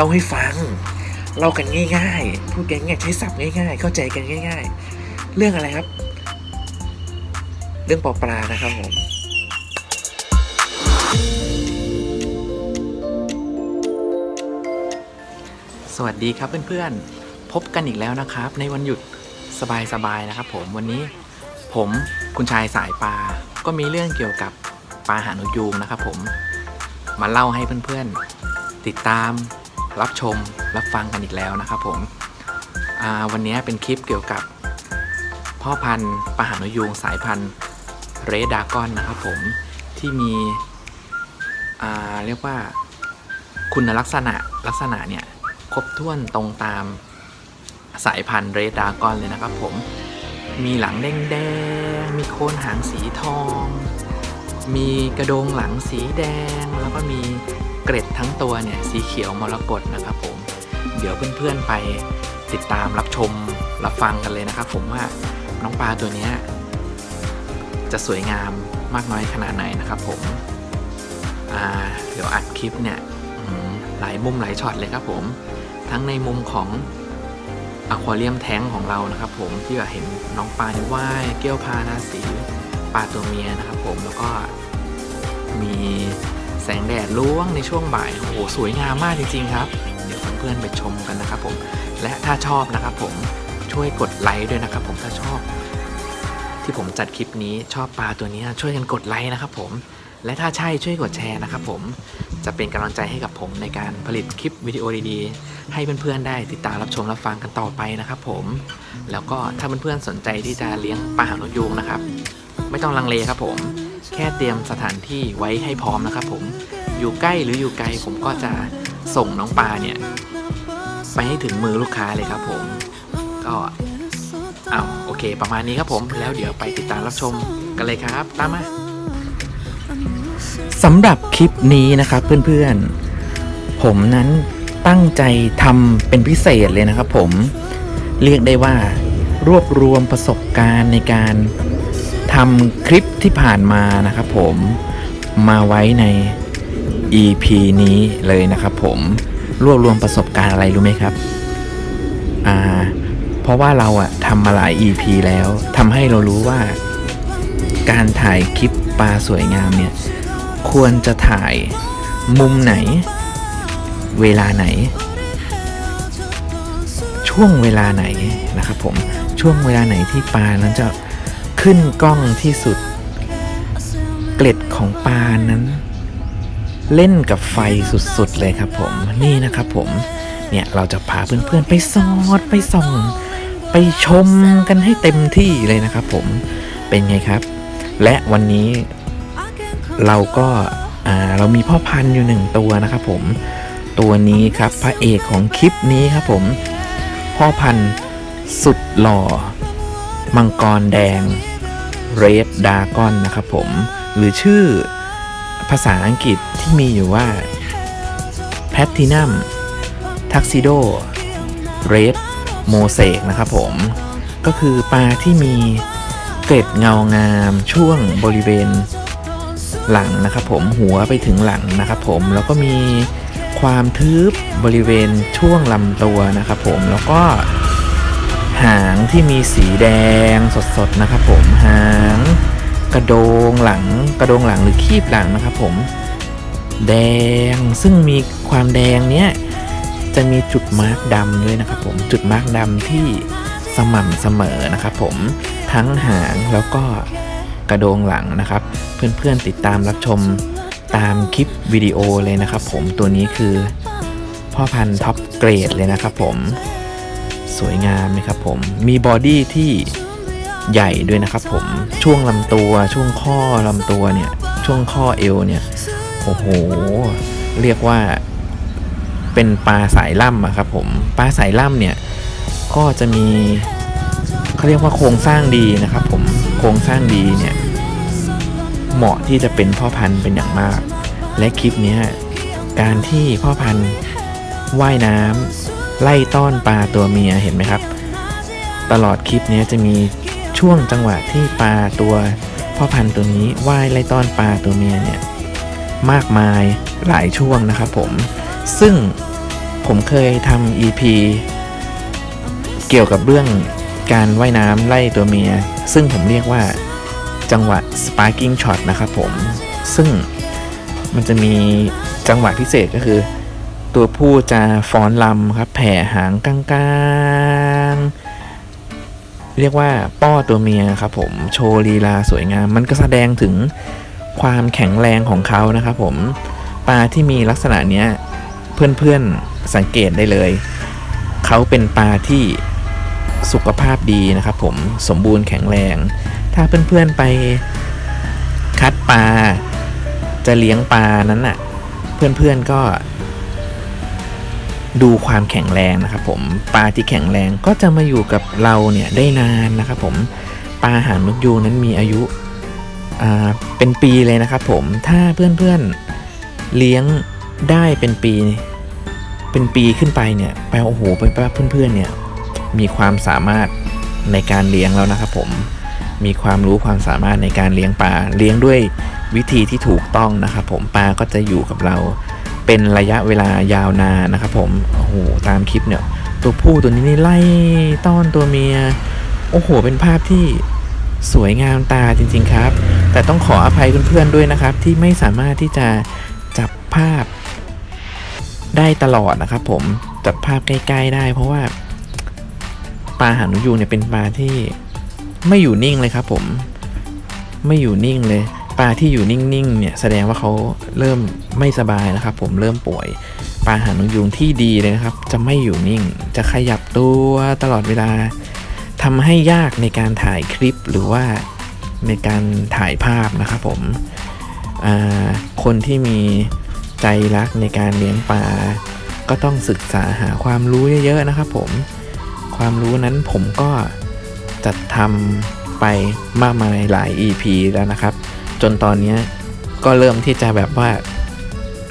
เล่าให้ฟัง เล่ากันง่าย ๆ พูดกันง่ายๆใช้ศัพท์ง่าย ๆ เข้าใจกันง่าย ๆ เรื่องอะไรครับ เรื่องปอปลานะครับผมสวัสดีครับเพื่อนๆ พบกันอีกแล้วนะครับ ในวันหยุดสบายๆนะครับ ผมวันนี้ผมคุณชายสายปลาก็มีเรื่องเกี่ยวกับปลาหานกยูงนะครับ ผมมาเล่าให้เพื่อนๆ ติดตาม รับชมรับฟังกันอีกแล้วนะครับผมวันนี้เป็นคลิปเกี่ยวกับ พ่อพันธุ์ปลาหานยูงสายพันธุ์เรดากอนนะครับผมที่มีเรียกว่าคุณลักษณะลักษณะเนี่ยครบถ้วนตรงตามสายพันธุ์เรดดากอนเลยนะครับผมมีหลังแดงๆมีโคนหางสีทอง มีกระโดงหลังสีแดง แล้วก็มีเกร็ดทั้งตัวเนี่ยสีเขียวมรกตนะครับผม เดี๋ยวเพื่อนๆไปติดตามรับชมรับฟังกันเลยนะครับ ผมว่าน้องปลาตัวนี้จะสวยงามมากน้อยขนาดไหนนะครับผมเดี๋ยวอัดคลิปเนี่ยหลายมุมหลายช็อตเลยครับผม ทั้งในมุมของอควาเรียมแท้งของเรานะครับผมที่แบบเห็นน้องปลาที่ว่ายเกี้ยวพาราสี ปลาตัวเมียนะครับผมแล้วก็มีแสงแดดล้วงในช่วงบ่ายโอ้โหสวยงามมากจริง ๆ ครับ เดี๋ยวเพื่อนๆไปชมกันนะครับผมและถ้าชอบนะครับผมช่วยกดไลค์ด้วยนะครับผมถ้าชอบ ที่ผมจัดคลิปนี้ชอบปลาตัวนี้ช่วยกันกดไลค์นะครับผมและถ้าใช่ช่วยกดแชร์นะครับผมจะเป็นกำลังใจให้กับผมในการผลิตคลิปวิดีโอดีๆ ให้เพื่อนๆได้ติดตามรับชมรับฟังกันต่อไปนะครับผม แล้วก็ถ้าเพื่อนๆสนใจที่จะเลี้ยงปลาหางนกยูงนะครับ ไม่ต้องลังเลครับผม แค่เตรียมสถานที่ไว้ให้พร้อมนะครับผมอยู่ใกล้หรืออยู่ไกลผมก็จะส่งน้องปลาเนี่ย ไปให้ถึงมือลูกค้าเลยครับผม ก็เอ้าโอเค ประมาณนี้ครับผมแล้วเดี๋ยวไปติดตามรับชมกันเลยครับ ตามมาสำหรับคลิปนี้นะครับเพื่อนๆ ผมนั้นตั้งใจทำเป็นพิเศษเลยนะครับผม เรียกได้ว่ารวบรวมประสบการณ์ในการำคลิปที่ผ่านมานะครับผมมาไว้ใน EP นี้เลยนะครับผมรวบรวมประสบการณ์อะไรรู้ไหมครับอ่าเพราะว่าเราอะทำมาหลาย EP แล้วทำให้เรารู้ว่า การถ่ายคลิปปลาสวยงามเนี่ยควรจะถ่ายมุมไหน เวลาไหน ช่วงเวลาไหนนะครับผมช่วงเวลาไหนที่ปลานั้นจะ ขึ้นกล้องที่สุด เกล็ดของปลานั้น เล่นกับไฟสุดๆเลยครับผมนี่นะครับผมเนี่ยเราจะพาเพื่อนๆไปสอดไปส่อง ไปชมกันให้เต็มที่เลยนะครับผมเป็นไงครับ และวันนี้เราก็เรามีพ่อพันธุ์อยู่หนึ่งตัวนะครับผมตัวนี้ครับพระเอกของคลิปนี้ครับผม พ่อพันธุ์สุดหล่อ มังกรแดง เรดดากอนนะครับผม หรือชื่อภาษาอังกฤษที่มีอยู่ว่าแพทตินัมทักซิโดเรดโมเสกนะครับผม ก็คือปลาที่มีเกล็ดเงางามช่วงบริเวณหลังนะครับผมหัวไปถึงหลังนะครับผมแล้วก็มีความทึบบริเวณช่วงลำตัวนะครับผมแล้วก็ หางที่มีสีแดงสดๆนะครับผมหาง กระโดงหลังกระโดงหลังหรือคีบหลังนะครับผมแดงซึ่งมีความแดงเนี้ยจะมีจุดมาร์กดำด้วยนะครับผมจุดมาร์กดำที่สม่ำเสมอนะครับผมทั้งหางแล้วก็กระโดงหลังนะครับ เพื่อนๆติดตามรับชมตามคลิปวิดีโอเลยนะครับผมตัวนี้คือพ่อพันธุ์ท็อปเกรดเลยนะครับผม สวยงามไหมครับผมมีบอดี้ที่ใหญ่ด้วยนะครับผมช่วงลำตัวช่วงข้อลำตัวเนี่ยช่วงข้อเอวเนี่ยโอ้โหเรียกว่าเป็นปลาสายล่ำอะครับผมปลาสายล่ำเนี่ยก็จะมีเขาเรียกว่าโครงสร้างดีนะครับผมโครงสร้างดีเนี่ยเหมาะที่จะเป็นพ่อพันธุ์เป็นอย่างมาก และคลิปนี้การที่พ่อพันธุ์ว่ายน้ำ ไล่ต้อนปลาตัวเมียเห็นไหมครับ ตลอดคลิปนี้จะมีช่วงจังหวะที่ปลาตัวพ่อพันธุ์ตัวนี้ว่ายไล่ต้อนปลาตัวเมียเนี่ยมากมายหลายช่วงนะครับผม ซึ่งผมเคยทำ EP เกี่ยวกับเรื่องการว่ายน้ำไล่ตัวเมีย ซึ่งผมเรียกว่าจังหวะ sparking shot นะครับผม ซึ่งมันจะมีจังหวะพิเศษก็คือ ตัวผู้จะฟ้อนลำครับ แผ่หางกลางๆ เรียกว่าป้อตัวเมียครับผมโชว์ลีลาสวยงาม มันก็แสดงถึงความแข็งแรงของเขานะครับผมปลาที่มีลักษณะเนี้ยเพื่อนๆสังเกตได้เลย เขาเป็นปลาที่สุขภาพดีนะครับผมสมบูรณ์แข็งแรง ถ้าเพื่อนๆไปคัดปลาจะเลี้ยงปลานั้นน่ะ เพื่อนๆก็ ดูความแข็งแรงนะครับผมปลาที่แข็งแรงก็จะมาอยู่กับเราเนี่ยได้นานนะครับผมปลาหางนกยูงนั้นมีอายุาเป็นปีเลยนะครับผมถ้าเพื่อนๆเลี้ยงได้เป็นปี เป็นปีขึ้นไปเนี่ยแปลว่าโอ้โหไปว่าเพื่อนๆเนี่ยมีความสามารถในการเลี้ยงแล้วนะครับผมมีความรู้ความสามารถในการเลี้ยงปลาเลี้ยงด้วยวิธีที่ถูกต้องนะครับผมปลาก็จะอยู่กับเรา เป็นระยะเวลายาวนานนะครับผม โอ้โห ตามคลิปเนี่ย ตัวผู้ตัวนี้นี่ไล่ต้อนตัวเมีย โอ้โห เป็นภาพที่สวยงามตาจริง ๆครับ แต่ต้องขออภัยเพื่อนๆด้วยนะครับ ที่ไม่สามารถที่จะจับภาพได้ตลอดนะครับผม จับภาพใกล้ๆได้ เพราะว่าปลาหางนกยูงเนี่ยเป็นปลาที่ไม่อยู่นิ่งเลยครับผม ไม่อยู่นิ่งเลย ปลาที่อยู่นิ่งๆเนี่ยแสดงว่าเขาเริ่มไม่สบายนะครับ ผมเริ่มป่วย ปลาหางนกยูงที่ดีเลยนะครับ จะไม่อยู่นิ่ง จะขยับตัวตลอดเวลาทำให้ยากในการถ่ายคลิปหรือว่าในการถ่ายภาพนะครับผมคนที่มีใจรักในการเลี้ยงปลาก็ต้องศึกษาหาความรู้เยอะๆนะครับผม ความรู้นั้นผมก็จัดทำไปมากมายหลาย EP แล้วนะครับ จนตอนนี้ก็เริ่มที่จะแบบว่า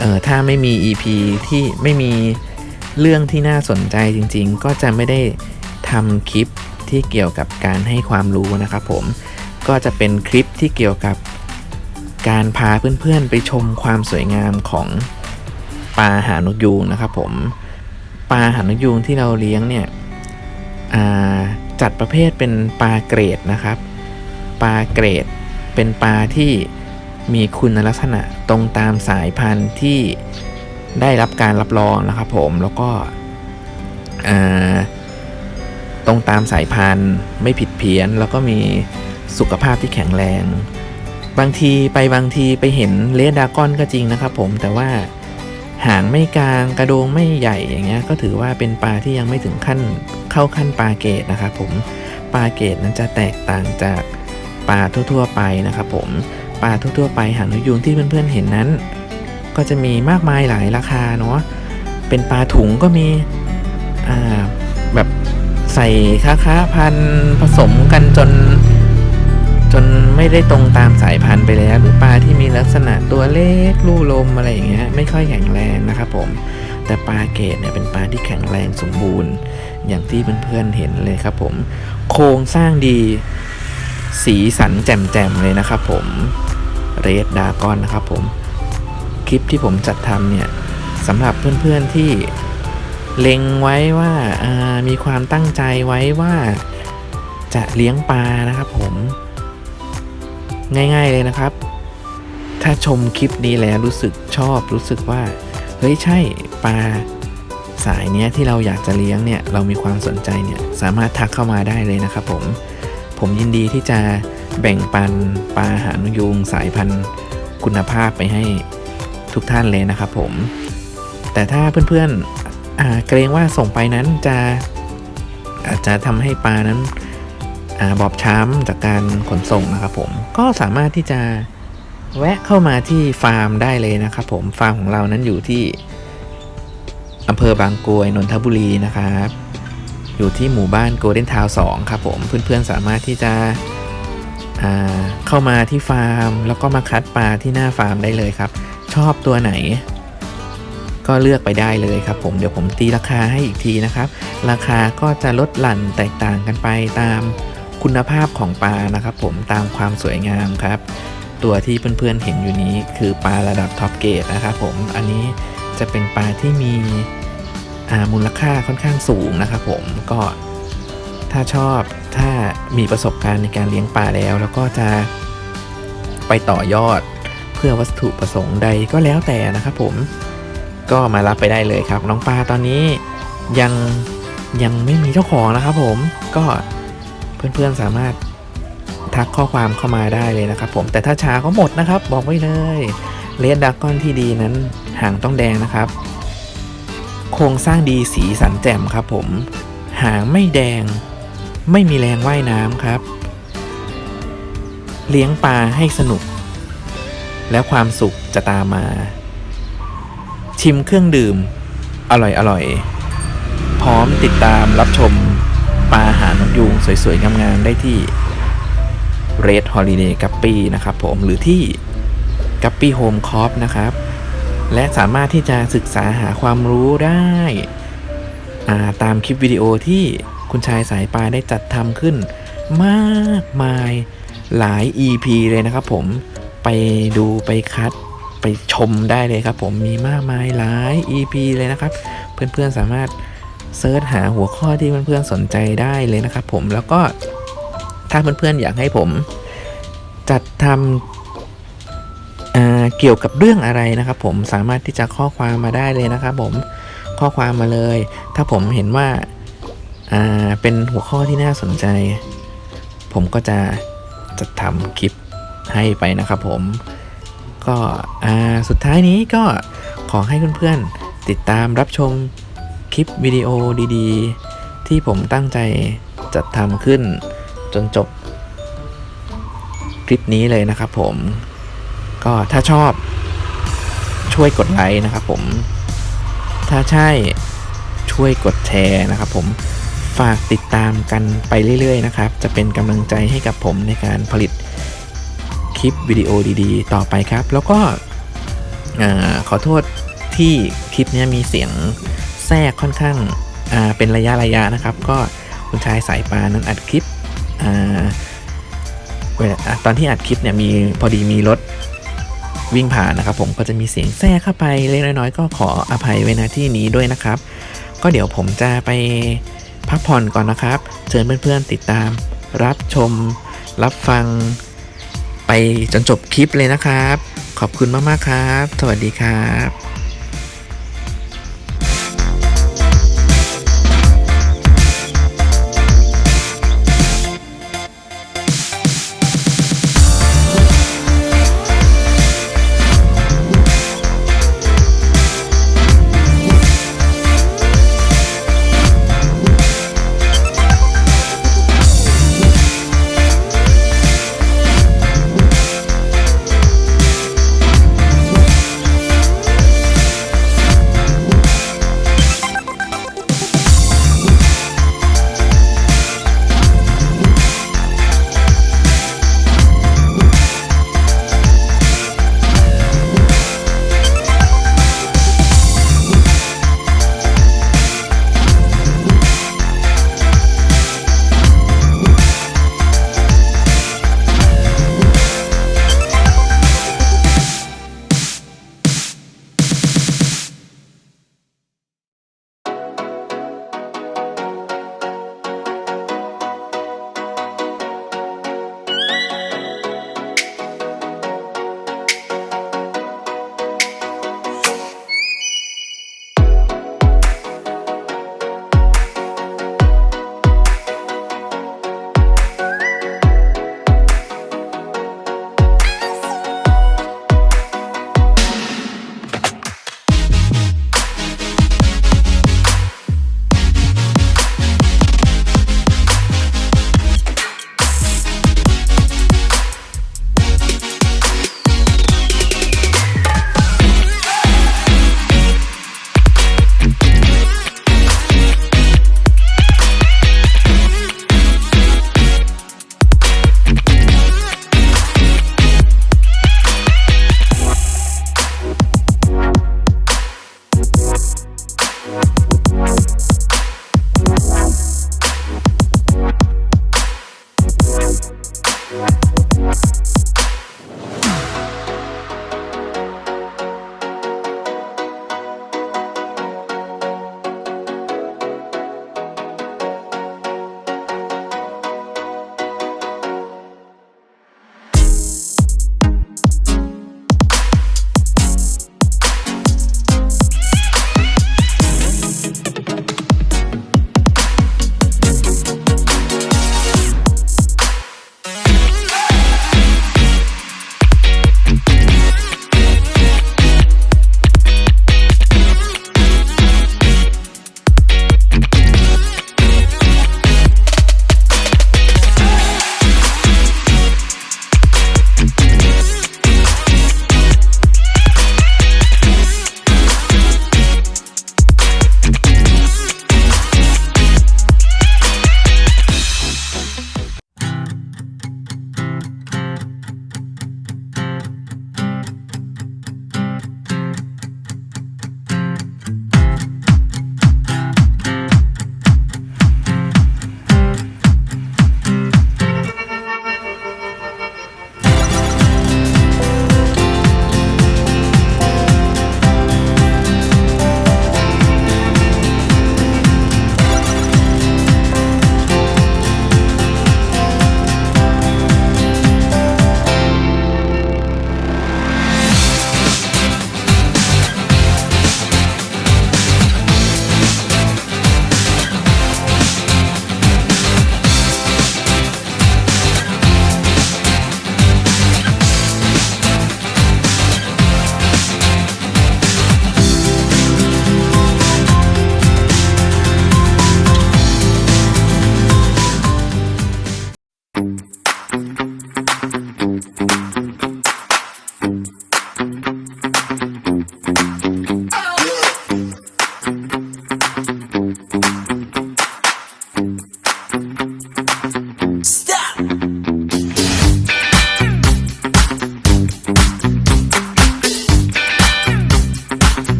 เออถ้าไม่มี EP ที่ไม่มีเรื่องที่น่าสนใจจริง ๆ ก็จะไม่ได้ทำคลิปที่เกี่ยวกับการให้ความรู้นะครับผมก็จะเป็นคลิปที่เกี่ยวกับการพาเพื่อนๆไปชมความสวยงามของปลาหางนกยูงนะครับผมปลาหางนกยูงที่เราเลี้ยงเนี่ยจัดประเภทเป็นปลาเกรดนะครับ ปลาเกรด เป็นปลาที่มีคุณลักษณะตรงตามสายพันธุ์ที่ได้รับการรับรองนะครับผมแล้วก็ตรงตามสายพันธุ์ไม่ผิดเพี้ยน แล้วก็มีสุขภาพที่แข็งแรง บางทีไปบางทีไปเห็นเลดดากอนก็จริงนะครับผมแต่ว่าหางไม่กลางกระโดงไม่ใหญ่อย่างเงี้ยก็ถือว่าเป็นปลาที่ยังไม่ถึงขั้นเข้าขั้นปลาเกตนะครับผมปลาเกตนั้นจะแตกต่างจาก ปลาทั่วๆ ไปนะครับผมปลาทั่วๆ ไปหางนกยูงที่เพื่อนๆเห็นนั้น ก็จะมีมากมายหลายราคาเนาะเป็นปลาถุงก็มีอ่าแบบใส่ค้าค้าพันผสมกันจน จนไม่ได้ตรงตามสายพันธุ์ไปแล้วหรือปลาที่มีลักษณะตัวเล็กลู่ลมอะไรอย่างเงี้ยไม่ค่อยแข็งแรงนะครับผมแต่ปลาเกตเนี่ยเป็นปลาที่แข็งแรงสมบูรณ์ อย่างที่เพื่อนๆเห็นเลยครับผม โครงสร้างดี สีสันแจ่มๆเลยนะครับผมเรดดากอนนะครับผมคลิปที่ผมจัดทำเนี่ยสำหรับเพื่อนๆที่เล็งไว้ว่าามีความตั้งใจไว้ว่าจะเลี้ยงปลานะครับผมง่ายๆเลยนะครับ ถ้าชมคลิปนี้แล้วรู้สึกชอบรู้สึกว่าเฮ้ยใช่ปลาสายเนี้ยที่เราอยากจะเลี้ยงเนี่ยเรามีความสนใจเนี่ยสามารถทักเข้ามาได้เลยนะครับผม ผมยินดีที่จะแบ่งปันปลาหางนกยูงสายพันธุ์คุณภาพไปให้ทุกท่านเลยนะครับผม แต่ถ้าเพื่อนๆเกรงว่าส่งไปนั้นจะอาจจะทำให้ปลานั้นอบอบช้ำจากการขนส่งนะครับผมก็สามารถที่จะแวะเข้ามาที่ฟาร์มได้เลยนะครับผมฟาร์มของเรานั้นอยู่ที่อำเภอบางกรวยนนทบุรีนะครับ อยู่ที่หมู่บ้านโกลเด้นทาวสองครับผมเพื่อนๆสามารถที่จะเข้ามาที่ฟาร์ม แล้วก็มาคัดปลาที่หน้าฟาร์มได้เลยครับ ชอบตัวไหน ก็เลือกไปได้เลยครับผมเดี๋ยวผมตีราคาให้อีกทีนะครับ ราคาก็จะลดหลั่นแตกต่างกันไปตามคุณภาพของปลานะครับ ผมตามความสวยงามครับ ตัวที่เพื่อนๆเห็นอยู่นี้คือปลาระดับท็อปเกรดนะครับผมอันนี้จะเป็นปลาที่มี มูลค่าค่อนข้างสูงนะครับผมก็ถ้าชอบถ้ามีประสบการณ์ในการเลี้ยงปลาแล้ว แล้วก็จะไปต่อยอดเพื่อวัตถุประสงค์ใดก็แล้วแต่นะครับผมก็มารับไปได้เลยครับ น้องปลาตอนนี้ยังยังไม่มีเจ้าของนะครับผมก็เพื่อนๆสามารถทักข้อความเข้ามาได้เลยนะครับผมแต่ถ้าช้าก็หมดนะครับ บอกไว้เลยเลดดักก้อนที่ดีนั้นหางต้องแดงนะครับ ครงสร้างดีสีสันแจ่มครับผม หางไม่แดง ไม่มีแรงว่ายน้ำครับ เลี้ยงปลาให้สนุก แล้วความสุขจะตามมา ชิมเครื่องดื่ม อร่อยอร่อยพร้อมติดตามรับชมปลาหานกยูงสวยๆ งามๆ ได้ที่ Red Holiday g u p p y นะครับผมหรือที่ g u p p y Home Corp นะครับ และสามารถที่จะศึกษาหาความรู้ได้ตามคลิปวิดีโอที่คุณชายสายปลาได้จัดทำขึ้น มากมายหลาย EP เลยนะครับผมไปดูไปคัดไปชมได้เลยครับผมมีมากมายหลาย EP เลยนะครับ เพื่อนๆสามารถเซิร์ชหาหัวข้อที่เพื่อนๆสนใจได้เลยนะครับผมแล้วก็ถ้าเพื่อนๆอยากให้ผม จัดทำ เกี่ยวกับเรื่องอะไรนะครับ ผมสามารถที่จะข้อความมาได้เลยนะครับผมข้อความมาเลย ถ้าผมเห็นว่าอ่าเป็นหัวข้อที่น่าสนใจ ผมก็จะจะทำคลิปให้ไปนะครับผมก็อ่าสุดท้ายนี้ก็ขอให้เพื่อนๆติดตามรับชมคลิปวิดีโอดีๆ ที่ผมตั้งใจจัดทำขึ้นจนจบคลิปนี้เลยนะครับผม ก็ถ้าชอบช่วยกดไลค์นะครับผม ถ้าใช่ช่วยกดแชร์นะครับผม ฝากติดตามกันไปเรื่อยๆนะครับ จะเป็นกำลังใจให้กับผมในการผลิตคลิปวิดีโอดีๆ ต่อไปครับ แล้วก็ขอโทษที่คลิปนี้มีเสียงแทรกค่อนข้างาเป็นระยะระยะนะครับ ก็คุณชายสายปานั้นอัดคลิปอตอนที่อัดคลิปเนี่ยมีพอดีมีรถ วิ่งผ่านนะครับผมก็จะมีเสียงแทรกเข้าไปเล็กน้อยก็ขออภัยไว้ณที่นี้ด้วยนะครับ ก็เดี๋ยวผมจะไปพักผ่อนก่อนนะครับ เชิญเพื่อนๆติดตาม รับชม รับฟัง ไปจนจบคลิปเลยนะครับ ขอบคุณมากๆครับ สวัสดีครับ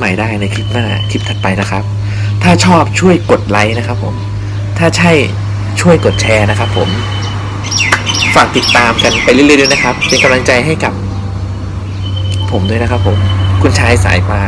ใหม่ได้ในคลิปหน้าคลิปถัดไปนะครับ ถ้าชอบช่วยกดไลค์นะครับ ผม ถ้าใช่ช่วยกดแชร์นะครับ ผม ฝากติดตามกันไปเรื่อยๆด้วยนะครับ เป็นกำลังใจให้กับ ผมด้วยนะครับ ผม คุณชายสายปลา